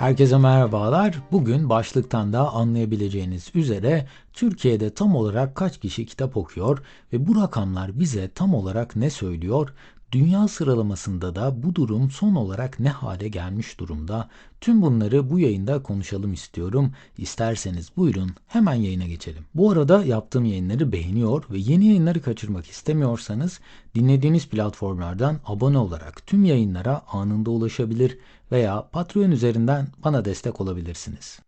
Herkese merhabalar. Bugün başlıktan da anlayabileceğiniz üzere Türkiye'de tam olarak kaç kişi kitap okuyor ve bu rakamlar bize tam olarak ne söylüyor? Dünya sıralamasında da bu durum son olarak ne hale gelmiş durumda? Tüm bunları bu yayında konuşalım istiyorum. İsterseniz buyurun hemen yayına geçelim. Bu arada yaptığım yayınları beğeniyor ve yeni yayınları kaçırmak istemiyorsanız dinlediğiniz platformlardan abone olarak tüm yayınlara anında ulaşabilir veya Patreon üzerinden bana destek olabilirsiniz.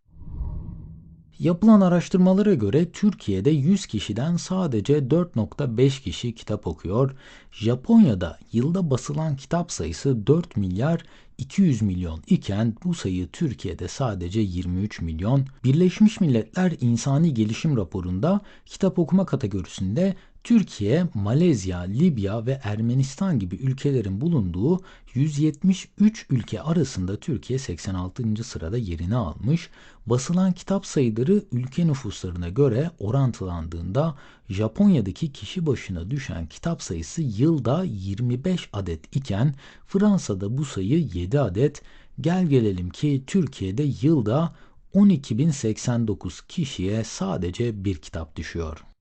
Yapılan araştırmalara göre Türkiye'de 100 kişiden sadece 4.5 kişi kitap okuyor. Japonya'da yılda basılan kitap sayısı 4 milyar 200 milyon iken bu sayı Türkiye'de sadece 23 milyon. Birleşmiş Milletler İnsani Gelişim Raporu'nda kitap okuma kategorisinde Türkiye, Malezya, Libya ve Ermenistan gibi ülkelerin bulunduğu 173 ülke arasında Türkiye 86. sırada yerini almış. Basılan kitap sayıları ülke nüfuslarına göre orantılandığında Japonya'daki kişi başına düşen kitap sayısı yılda 25 adet iken Fransa'da bu sayı 7 adet. Gel gelelim ki Türkiye'de yılda 12.089 kişiye sadece bir kitap düşüyor.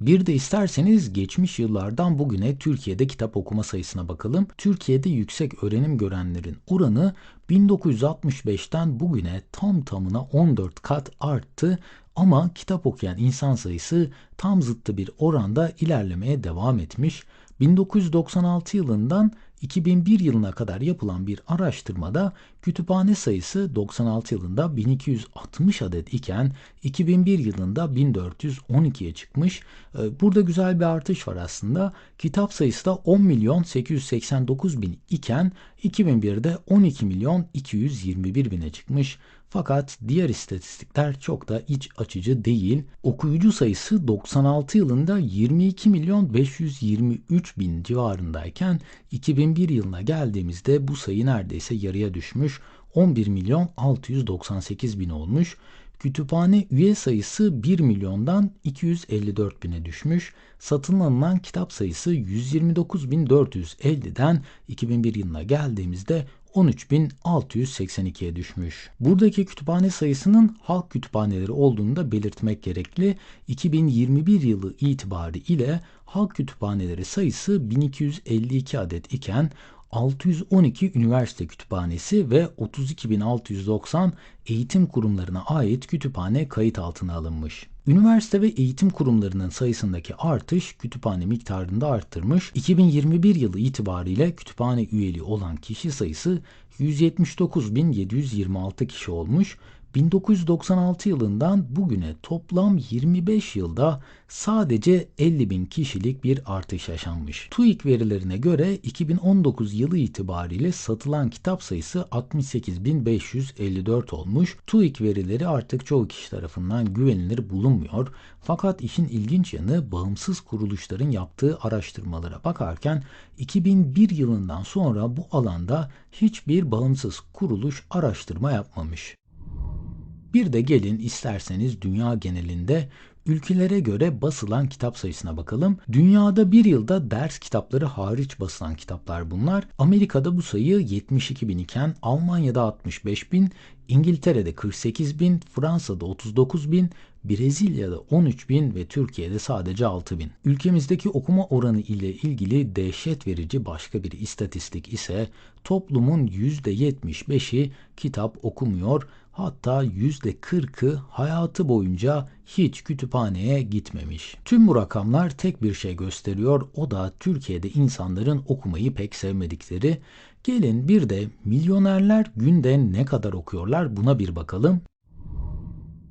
Bir de isterseniz geçmiş yıllardan bugüne Türkiye'de kitap okuma sayısına bakalım. Türkiye'de yüksek öğrenim görenlerin oranı 1965'ten bugüne tam tamına 14 kat arttı ama kitap okuyan insan sayısı tam zıttı bir oranda ilerlemeye devam etmiş. 1996 yılından 2001 yılına kadar yapılan bir araştırmada kütüphane sayısı 96 yılında 1260 adet iken 2001 yılında 1412'ye çıkmış. Ee, burada güzel bir artış var aslında. Kitap sayısı da 10 milyon 889 bin iken 2001'de 12 milyon 221 bine çıkmış. Fakat diğer istatistikler çok da iç açıcı değil. Okuyucu sayısı 96 yılında 22 milyon 523 bin civarındayken 2001 yılına geldiğimizde bu sayı neredeyse yarıya düşmüş. 11 milyon 698 bin olmuş. Kütüphane üye sayısı 1 milyondan 254 bine düşmüş. Satın alınan kitap sayısı 129.450'den 2001 yılına geldiğimizde 13.682'ye düşmüş. Buradaki kütüphane sayısının halk kütüphaneleri olduğunu da belirtmek gerekli. 2021 yılı itibariyle halk kütüphaneleri sayısı 1252 adet iken 612 üniversite kütüphanesi ve 32.690 eğitim kurumlarına ait kütüphane kayıt altına alınmış. Üniversite ve eğitim kurumlarının sayısındaki artış kütüphane miktarını da arttırmış. 2021 yılı itibariyle kütüphane üyeliği olan kişi sayısı 179.726 kişi olmuş. 1996 yılından bugüne toplam 25 yılda sadece 50 bin kişilik bir artış yaşanmış. TÜİK verilerine göre 2019 yılı itibariyle satılan kitap sayısı 68.554 olmuş. TÜİK verileri artık çoğu kişi tarafından güvenilir bulunmuyor. Fakat işin ilginç yanı bağımsız kuruluşların yaptığı araştırmalara bakarken 2001 yılından sonra bu alanda hiçbir bağımsız kuruluş araştırma yapmamış. Bir de gelin isterseniz dünya genelinde ülkelere göre basılan kitap sayısına bakalım. Dünyada bir yılda ders kitapları hariç basılan kitaplar bunlar. Amerika'da bu sayı 72 bin iken Almanya'da 65 bin, İngiltere'de 48 bin, Fransa'da 39 bin, Brezilya'da 13 bin ve Türkiye'de sadece 6 bin. Ülkemizdeki okuma oranı ile ilgili dehşet verici başka bir istatistik ise toplumun %75'i kitap okumuyor Hatta %40'ı hayatı boyunca hiç kütüphaneye gitmemiş. Tüm bu rakamlar tek bir şey gösteriyor. O da Türkiye'de insanların okumayı pek sevmedikleri. Gelin bir de milyonerler günde ne kadar okuyorlar buna bir bakalım.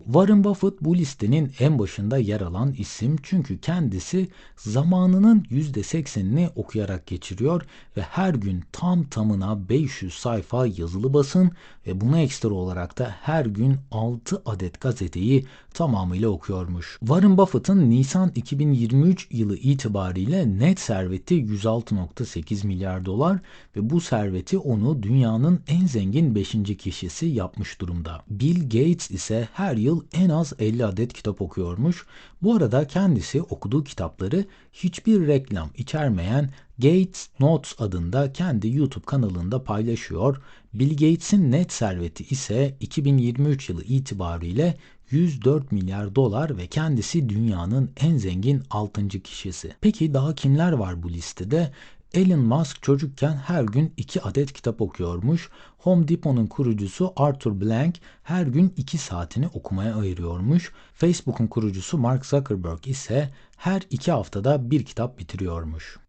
Warren Buffett bu listenin en başında yer alan isim çünkü kendisi zamanının %80'ini okuyarak geçiriyor ve her gün tam tamına 500 sayfa yazılı basın ve buna ekstra olarak da her gün 6 adet gazeteyi tamamıyla okuyormuş. Warren Buffett'ın Nisan 2023 yılı itibariyle net serveti 106.8 milyar dolar ve bu serveti onu dünyanın en zengin 5. kişisi yapmış durumda. Bill Gates ise her yıl yıl en az 50 adet kitap okuyormuş. Bu arada kendisi okuduğu kitapları hiçbir reklam içermeyen Gates Notes adında kendi YouTube kanalında paylaşıyor. Bill Gates'in net serveti ise 2023 yılı itibariyle 104 milyar dolar ve kendisi dünyanın en zengin 6. kişisi. Peki daha kimler var bu listede? Elon Musk çocukken her gün 2 adet kitap okuyormuş. Home Depot'un kurucusu Arthur Blank her gün 2 saatini okumaya ayırıyormuş. Facebook'un kurucusu Mark Zuckerberg ise her 2 haftada bir kitap bitiriyormuş.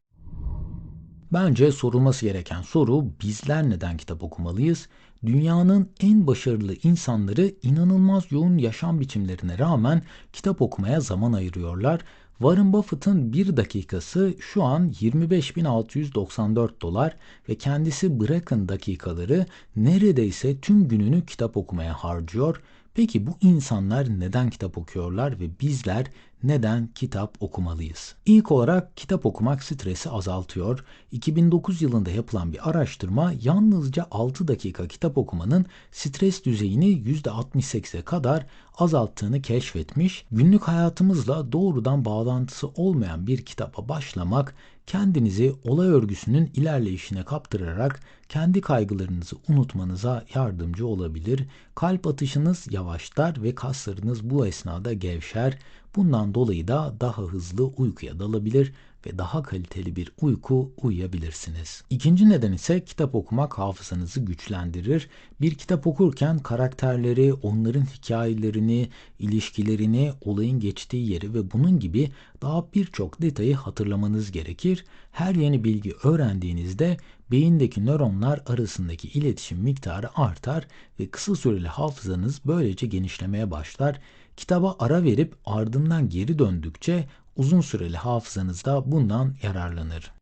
Bence sorulması gereken soru bizler neden kitap okumalıyız? Dünyanın en başarılı insanları inanılmaz yoğun yaşam biçimlerine rağmen kitap okumaya zaman ayırıyorlar. Warren Buffett'ın bir dakikası şu an 25.694 dolar ve kendisi bırakın dakikaları neredeyse tüm gününü kitap okumaya harcıyor. Peki bu insanlar neden kitap okuyorlar ve bizler neden kitap okumalıyız? İlk olarak kitap okumak stresi azaltıyor. 2009 yılında yapılan bir araştırma yalnızca 6 dakika kitap okumanın stres düzeyini %68'e kadar azalttığını keşfetmiş. Günlük hayatımızla doğrudan bağlantısı olmayan bir kitaba başlamak kendinizi olay örgüsünün ilerleyişine kaptırarak kendi kaygılarınızı unutmanıza yardımcı olabilir. Kalp atışınız yavaşlar ve kaslarınız bu esnada gevşer. Bundan dolayı da daha hızlı uykuya dalabilir ve daha kaliteli bir uyku uyuyabilirsiniz. İkinci neden ise kitap okumak hafızanızı güçlendirir. Bir kitap okurken karakterleri, onların hikayelerini, ilişkilerini, olayın geçtiği yeri ve bunun gibi daha birçok detayı hatırlamanız gerekir. Her yeni bilgi öğrendiğinizde beyindeki nöronlar arasındaki iletişim miktarı artar ve kısa süreli hafızanız böylece genişlemeye başlar. Kitaba ara verip ardından geri döndükçe uzun süreli hafızanız da bundan yararlanır.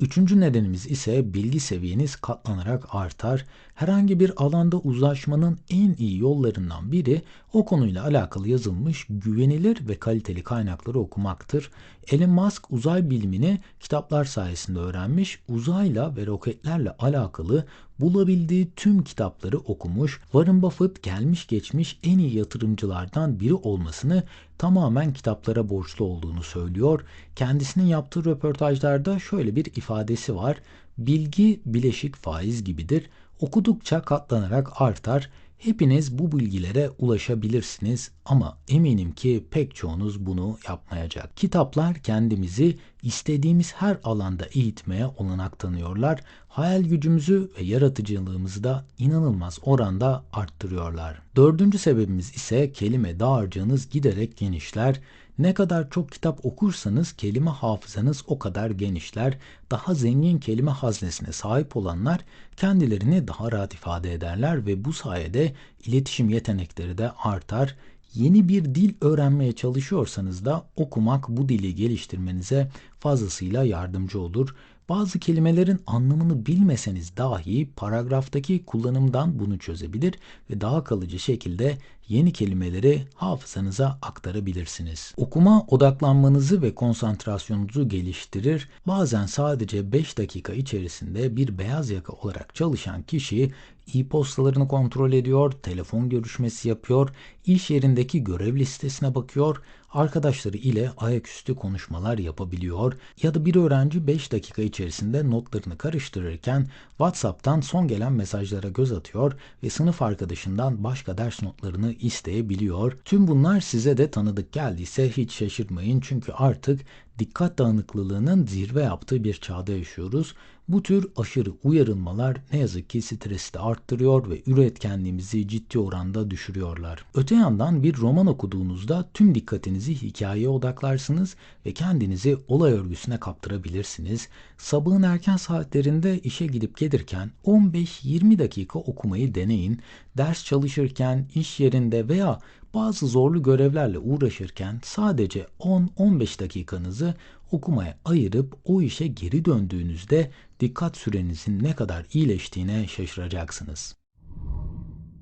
Üçüncü nedenimiz ise bilgi seviyeniz katlanarak artar. Herhangi bir alanda uzlaşmanın en iyi yollarından biri o konuyla alakalı yazılmış güvenilir ve kaliteli kaynakları okumaktır. Elon Musk uzay bilimini kitaplar sayesinde öğrenmiş, uzayla ve roketlerle alakalı bulabildiği tüm kitapları okumuş. Warren Buffett gelmiş geçmiş en iyi yatırımcılardan biri olmasını tamamen kitaplara borçlu olduğunu söylüyor. Kendisinin yaptığı röportajlarda şöyle bir ifadesi var. Bilgi bileşik faiz gibidir. Okudukça katlanarak artar. Hepiniz bu bilgilere ulaşabilirsiniz ama eminim ki pek çoğunuz bunu yapmayacak. Kitaplar kendimizi istediğimiz her alanda eğitmeye olanak tanıyorlar. Hayal gücümüzü ve yaratıcılığımızı da inanılmaz oranda arttırıyorlar. Dördüncü sebebimiz ise kelime dağarcığınız giderek genişler. Ne kadar çok kitap okursanız kelime hafızanız o kadar genişler. Daha zengin kelime haznesine sahip olanlar kendilerini daha rahat ifade ederler ve bu sayede iletişim yetenekleri de artar. Yeni bir dil öğrenmeye çalışıyorsanız da okumak bu dili geliştirmenize fazlasıyla yardımcı olur. Bazı kelimelerin anlamını bilmeseniz dahi paragraftaki kullanımdan bunu çözebilir ve daha kalıcı şekilde yeni kelimeleri hafızanıza aktarabilirsiniz. Okuma odaklanmanızı ve konsantrasyonunuzu geliştirir. Bazen sadece 5 dakika içerisinde bir beyaz yaka olarak çalışan kişi e-postalarını kontrol ediyor, telefon görüşmesi yapıyor, iş yerindeki görev listesine bakıyor, arkadaşları ile ayaküstü konuşmalar yapabiliyor ya da bir öğrenci 5 dakika içerisinde notlarını karıştırırken WhatsApp'tan son gelen mesajlara göz atıyor ve sınıf arkadaşından başka ders notlarını isteyebiliyor. Tüm bunlar size de tanıdık geldiyse hiç şaşırmayın çünkü artık dikkat dağınıklılığının zirve yaptığı bir çağda yaşıyoruz. Bu tür aşırı uyarılmalar ne yazık ki stresi de arttırıyor ve üretkenliğimizi ciddi oranda düşürüyorlar. Öte yandan bir roman okuduğunuzda tüm dikkatinizi hikayeye odaklarsınız ve kendinizi olay örgüsüne kaptırabilirsiniz. Sabahın erken saatlerinde işe gidip gelirken 15-20 dakika okumayı deneyin. Ders çalışırken, iş yerinde veya bazı zorlu görevlerle uğraşırken sadece 10-15 dakikanızı okumaya ayırıp o işe geri döndüğünüzde dikkat sürenizin ne kadar iyileştiğine şaşıracaksınız.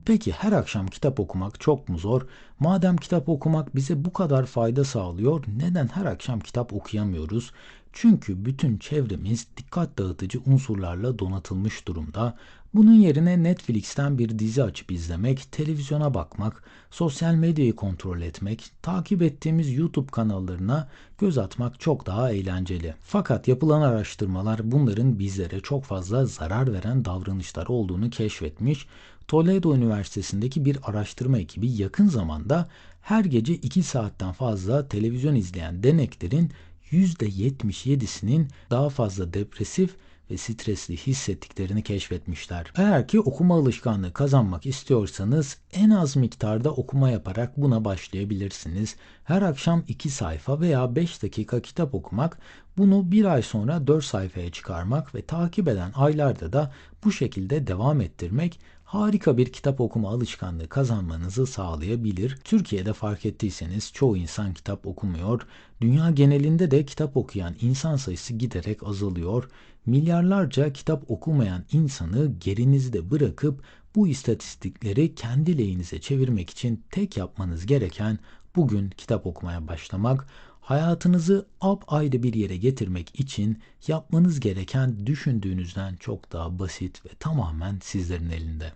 Peki her akşam kitap okumak çok mu zor? Madem kitap okumak bize bu kadar fayda sağlıyor, neden her akşam kitap okuyamıyoruz? Çünkü bütün çevremiz dikkat dağıtıcı unsurlarla donatılmış durumda. Bunun yerine Netflix'ten bir dizi açıp izlemek, televizyona bakmak, sosyal medyayı kontrol etmek, takip ettiğimiz YouTube kanallarına göz atmak çok daha eğlenceli. Fakat yapılan araştırmalar bunların bizlere çok fazla zarar veren davranışlar olduğunu keşfetmiş. Toledo Üniversitesi'ndeki bir araştırma ekibi yakın zamanda her gece 2 saatten fazla televizyon izleyen deneklerin %77'sinin daha fazla depresif ve stresli hissettiklerini keşfetmişler. Eğer ki okuma alışkanlığı kazanmak istiyorsanız en az miktarda okuma yaparak buna başlayabilirsiniz. Her akşam 2 sayfa veya 5 dakika kitap okumak, bunu bir ay sonra 4 sayfaya çıkarmak ve takip eden aylarda da bu şekilde devam ettirmek harika bir kitap okuma alışkanlığı kazanmanızı sağlayabilir. Türkiye'de fark ettiyseniz çoğu insan kitap okumuyor. Dünya genelinde de kitap okuyan insan sayısı giderek azalıyor. Milyarlarca kitap okumayan insanı gerinizde bırakıp bu istatistikleri kendi lehinize çevirmek için tek yapmanız gereken bugün kitap okumaya başlamak. Hayatınızı apayrı bir yere getirmek için yapmanız gereken düşündüğünüzden çok daha basit ve tamamen sizlerin elinde.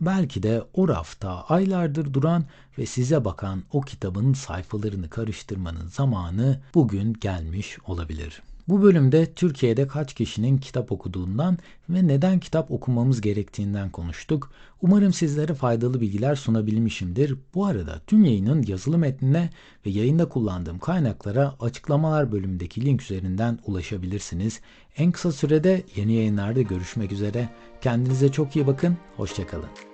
Belki de o rafta aylardır duran ve size bakan o kitabın sayfalarını karıştırmanın zamanı bugün gelmiş olabilir. Bu bölümde Türkiye'de kaç kişinin kitap okuduğundan ve neden kitap okumamız gerektiğinden konuştuk. Umarım sizlere faydalı bilgiler sunabilmişimdir. Bu arada tüm yayının yazılı metnine ve yayında kullandığım kaynaklara açıklamalar bölümündeki link üzerinden ulaşabilirsiniz. En kısa sürede yeni yayınlarda görüşmek üzere. Kendinize çok iyi bakın, hoşçakalın.